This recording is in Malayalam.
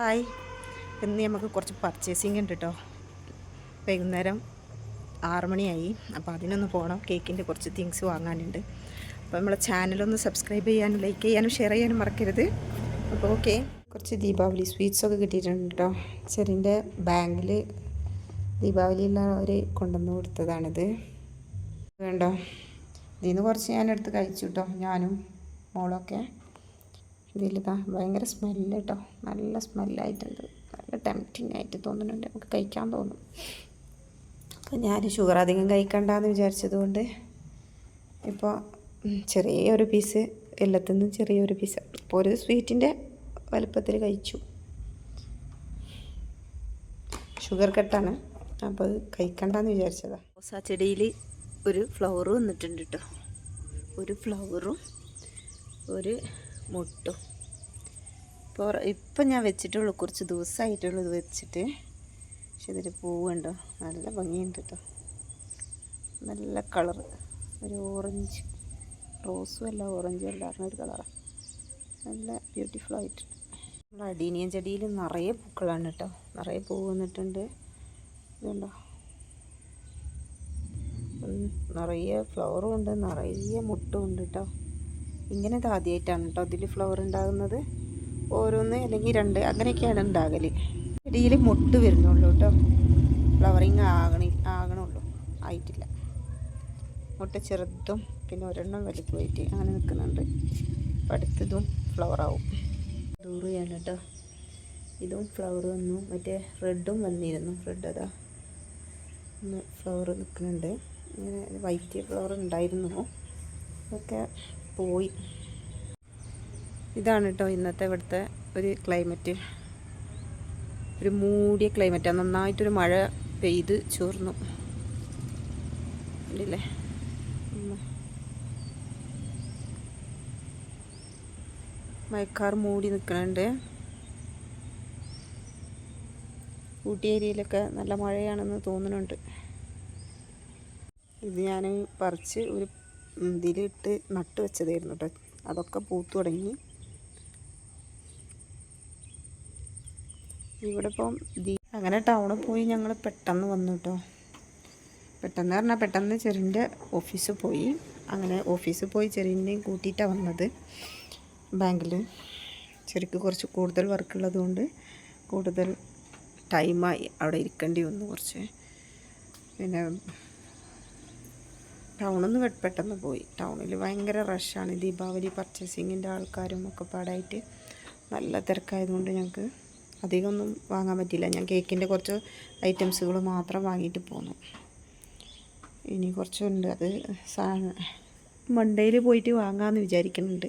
ഹായ്. ഇന്ന് നമുക്ക് കുറച്ച് പർച്ചേസിങ് ഉണ്ട് കേട്ടോ വൈകുന്നേരം മണിയായി അപ്പോൾ അതിനൊന്ന് പോകണം കേക്കിന്റെ കുറച്ച് തിങ്സ് വാങ്ങാനുണ്ട്. അപ്പോൾ നമ്മളെ ചാനലൊന്ന് സബ്സ്ക്രൈബ് ചെയ്യാനും ലൈക്ക് ചെയ്യാനും ഷെയർ ചെയ്യാനും മറക്കരുത്. അപ്പോൾ ഓക്കെ കുറച്ച് ദീപാവലി സ്വീറ്റ്സൊക്കെ കിട്ടിയിട്ടുണ്ട് കേട്ടോ ചെറിന്റെ ബാങ്കിൽ ദീപാവലിയുള്ളവർ കൊണ്ടുവന്ന് കൊടുത്തതാണിത്. വേണ്ടോ ഇതിൽ നിന്ന് കുറച്ച് ഞാനെടുത്ത് കഴിച്ചു കേട്ടോ ഞാനും മോളൊക്കെ ഇതിലിതാ ഭയങ്കര സ്മെല്ല് കേട്ടോ നല്ല സ്മെല്ലായിട്ടുണ്ട്. നല്ല ടെംപ്റ്റിംഗ് ആയിട്ട് തോന്നുന്നുണ്ട്. നമുക്ക് കഴിക്കാൻ തോന്നും. അപ്പോൾ ഞാൻ ഷുഗർ അധികം കഴിക്കണ്ടെന്ന് വിചാരിച്ചത് കൊണ്ട് ഇപ്പോൾ ചെറിയൊരു പീസ് എല്ലാത്തിൽ നിന്നും ചെറിയൊരു പീസ് ഇപ്പോൾ ഒരു സ്വീറ്റിന്റെ വലുപ്പത്തിൽ കഴിച്ചു. ഷുഗർ കട്ടാണ് അപ്പോൾ അത് കഴിക്കണ്ടെന്ന് വിചാരിച്ചതാണ് റോസാ ചെടിയിൽ ഒരു ഫ്ലവർ വന്നിട്ടുണ്ട് കേട്ടോ ഒരു ഫ്ലവറും ഒരു മുട്ടും. ഇപ്പോൾ ഇപ്പം ഞാൻ വെച്ചിട്ടുള്ളൂ. കുറച്ച് ദിവസമായിട്ടുള്ളൂ ഇത് വെച്ചിട്ട്. പക്ഷെ ഇതിൽ പൂവുണ്ടോ? നല്ല ഭംഗിയുണ്ട് കേട്ടോ നല്ല കളറ് ഒരു ഓറഞ്ച്. റോസും അല്ല ഓറഞ്ചും അല്ല. പറഞ്ഞ കളറാണ് നല്ല ബ്യൂട്ടിഫുൾ ആയിട്ടുണ്ട് നമ്മൾ അടീനിയൻ ചെടിയിൽ നിറയെ പൂക്കളാണ് കേട്ടോ നിറയെ പൂ വന്നിട്ടുണ്ട്. ഇതുണ്ടോ? നിറയെ ഫ്ലവറും ഉണ്ട്. നിറയെ മുട്ടും ഉണ്ട് കേട്ടോ ഇങ്ങനെ ഇത് ആദ്യമായിട്ടാണ് കേട്ടോ ഇതിൽ ഫ്ലവർ ഉണ്ടാകുന്നത്. ഓരോന്ന് അല്ലെങ്കിൽ രണ്ട് അങ്ങനെയൊക്കെയാണ് ഉണ്ടാകൽ ചെടിയിൽ മുട്ട് വരുന്നുള്ളൂ കേട്ടോ. ഫ്ലവറിങ് ആകണി ആകണുള്ളൂ. ആയിട്ടില്ല. മുട്ട ചെറുതും പിന്നെ ഒരെണ്ണം വലുതുമായിട്ട് അങ്ങനെ നിൽക്കുന്നുണ്ട്. അപ്പം അടുത്തതും ഫ്ലവർ ആവും. ദൂരെയാണ് കേട്ടോ. ഇതും ഫ്ലവർ വന്നു. മറ്റേ റെഡും വന്നിരുന്നു. റെഡ് അതാ. ഫ്ലവർ നിൽക്കുന്നുണ്ട്. ഇങ്ങനെ വൈറ്റ് ഫ്ലവർ ഉണ്ടായിരുന്നു. അതൊക്കെ പോയി. ഇതാണ് കേട്ടോ ഇന്നത്തെ ഇവിടുത്തെ ഒരു ക്ലൈമറ്റ് ഒരു മൂടിയ ക്ലൈമറ്റാണ് നന്നായിട്ടൊരു മഴ പെയ്ത് ചോർന്നു. കണ്ടില്ലേ? മയക്കാർ മൂടി നിൽക്കണുണ്ട് ഊട്ടി ഏരിയയിലൊക്കെ നല്ല മഴയാണെന്ന് തോന്നുന്നുണ്ട്. ഇത് ഞാൻ പറിച്ച് ഒരു ഇതിലിട്ട് നട്ട് വെച്ചതായിരുന്നു കേട്ടോ അതൊക്കെ പൂത്തു തുടങ്ങി. ഇവിടെ ഇപ്പം അങ്ങനെ ടൗണിൽ പോയി ഞങ്ങൾ പെട്ടെന്ന് വന്നു കേട്ടോ പെട്ടെന്ന് പറഞ്ഞാൽ പെട്ടെന്ന് ചെറിന്റെ ഓഫീസിൽ പോയി. അങ്ങനെ ഓഫീസിൽ പോയി ചെറിന്റെയും കൂട്ടിയിട്ടാണ് വന്നത് ബാങ്കിൽ ചെറിക്ക് കുറച്ച് കൂടുതൽ വർക്ക് ഉള്ളതുകൊണ്ട് കൂടുതൽ ടൈമായി അവിടെ ഇരിക്കേണ്ടി വന്നു കുറച്ച്. പിന്നെ ടൗണിൽ നിന്ന് പെട്ടെന്ന് പോയി. ടൗണിൽ ഭയങ്കര റഷാണ് ദീപാവലി പർച്ചേസിങ്ങിന്റെ ആൾക്കാരും ഒക്കെ പാടായിട്ട് നല്ല തിരക്കായതുകൊണ്ട് ഞങ്ങൾക്ക് അധികമൊന്നും വാങ്ങാൻ പറ്റിയില്ല. ഞാൻ കേക്കിന്റെ കുറച്ച് ഐറ്റംസുകൾ മാത്രം വാങ്ങിയിട്ട് പോന്നു. ഇനി കുറച്ചുണ്ട്. അത് മണ്ടയിൽ പോയിട്ട് വാങ്ങാമെന്ന് വിചാരിക്കുന്നുണ്ട്